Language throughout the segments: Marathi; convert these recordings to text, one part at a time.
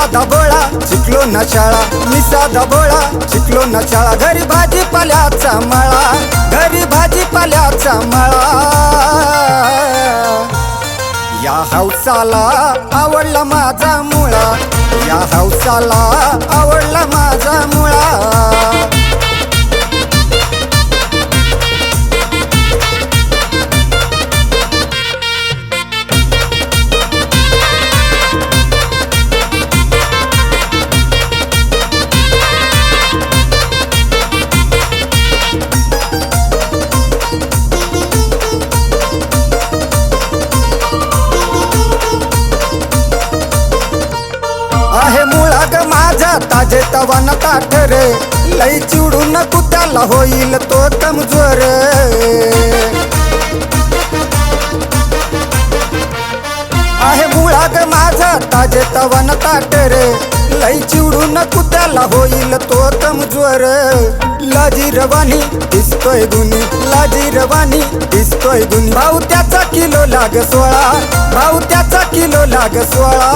साधा भोळा शिकलो ना शाळा. मी साधा भोळा शिकलो ना शाळा. घरी भाजीपाल्याचा मळा. घरी भाजीपाल्याचा मळा. या हौसाला आवडला माझा मुळा. या हौसाला आवडला माझा मुळा. ताजे तवान ताठ रे लई चिडू नको त्याला होईल तो कमजोर. आहे मुळा माझा ताजे तवन ताठ रे लई चिडू नको त्याला होईल तो कमजोर. लाजी रवानी दिसतोय गुनी लाजी रवानी दिसतोय गुनी भाऊ त्याचा किलो लाग सोळा भाऊ त्याचा किलो लाग सोळा.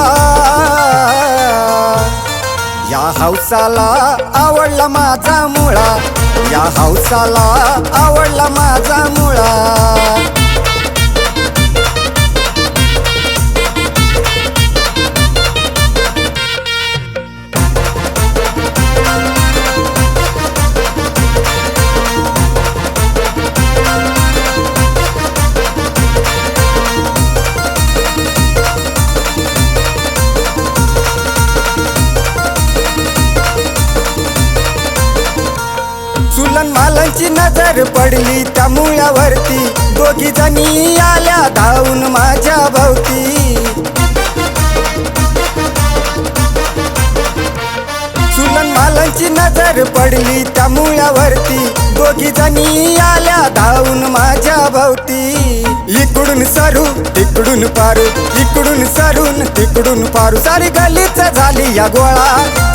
या हौसाला आवडला माझा मुळा. या हौसाला आवडला माझा मुळा. चुलन मालांची नजर पडली त्या मुळ्यावरती दोघी जणी आल्या धावून माझ्या भोवती. मालांची नजर पडली त्या मुळ्यावरती दोघी जणी आल्या धावून माझ्या भोवती. इकडून सरू तिकडून पारू इकडून सरून तिकडून पारू सारी गलीच झाली या गोळा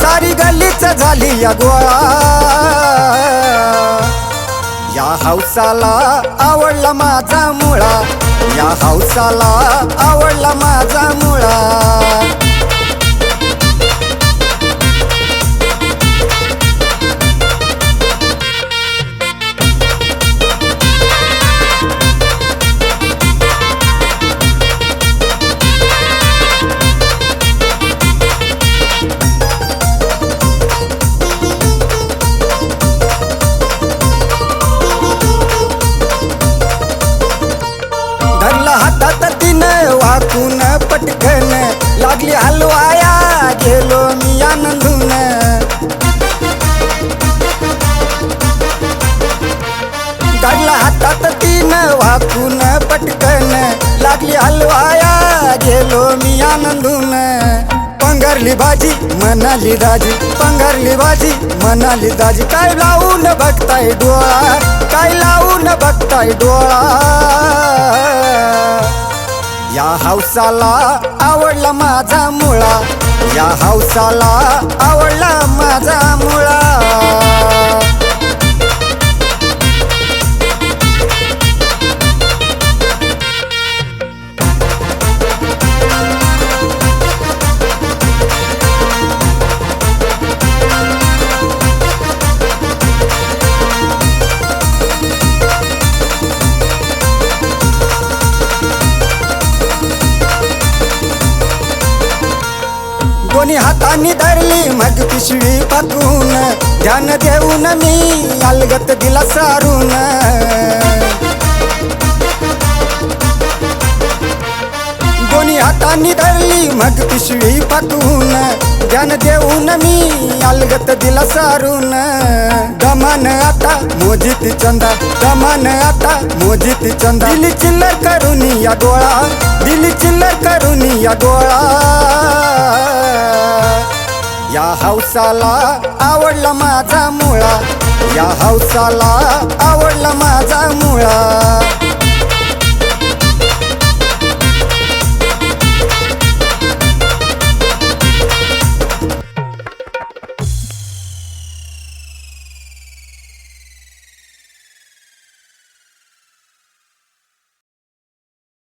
सारी गलीच झाली या गोळा. या हौसाला आवडला माझा मुळा. या हौसाला आवडला हलवाया गेलो मी आनंदून. काढला हातात तीन वाकून पटकन. लागली हलवाया गेलो मी आनंदून. पंगरली भाजी मनाली दाजी. पंगरली भाजी मनाली दाजी. काय लावून बघताय डोळा? काय लावून बघताय डोळा? या हौसाला आवडला माझा मुळा. या हौसाला आवडला माझा मुळा. दोन्ही हातांनी धरली मग पिशवी पाकून ध्यान देऊन मी अलगत दिला सारून. दोन्ही हातांनी धरली मग पिशवी पाकून ध्यान देऊन मी अलगत दिला सारून. दमान आता मोजित चंदा दमान आता मोजित चंदा. दिली चिल्लर करून या गोळा दिली चिल्लर करून या गोळा या हौसाला आवडला माझा मुळा. या हौसाला आवडला माझा मुळा.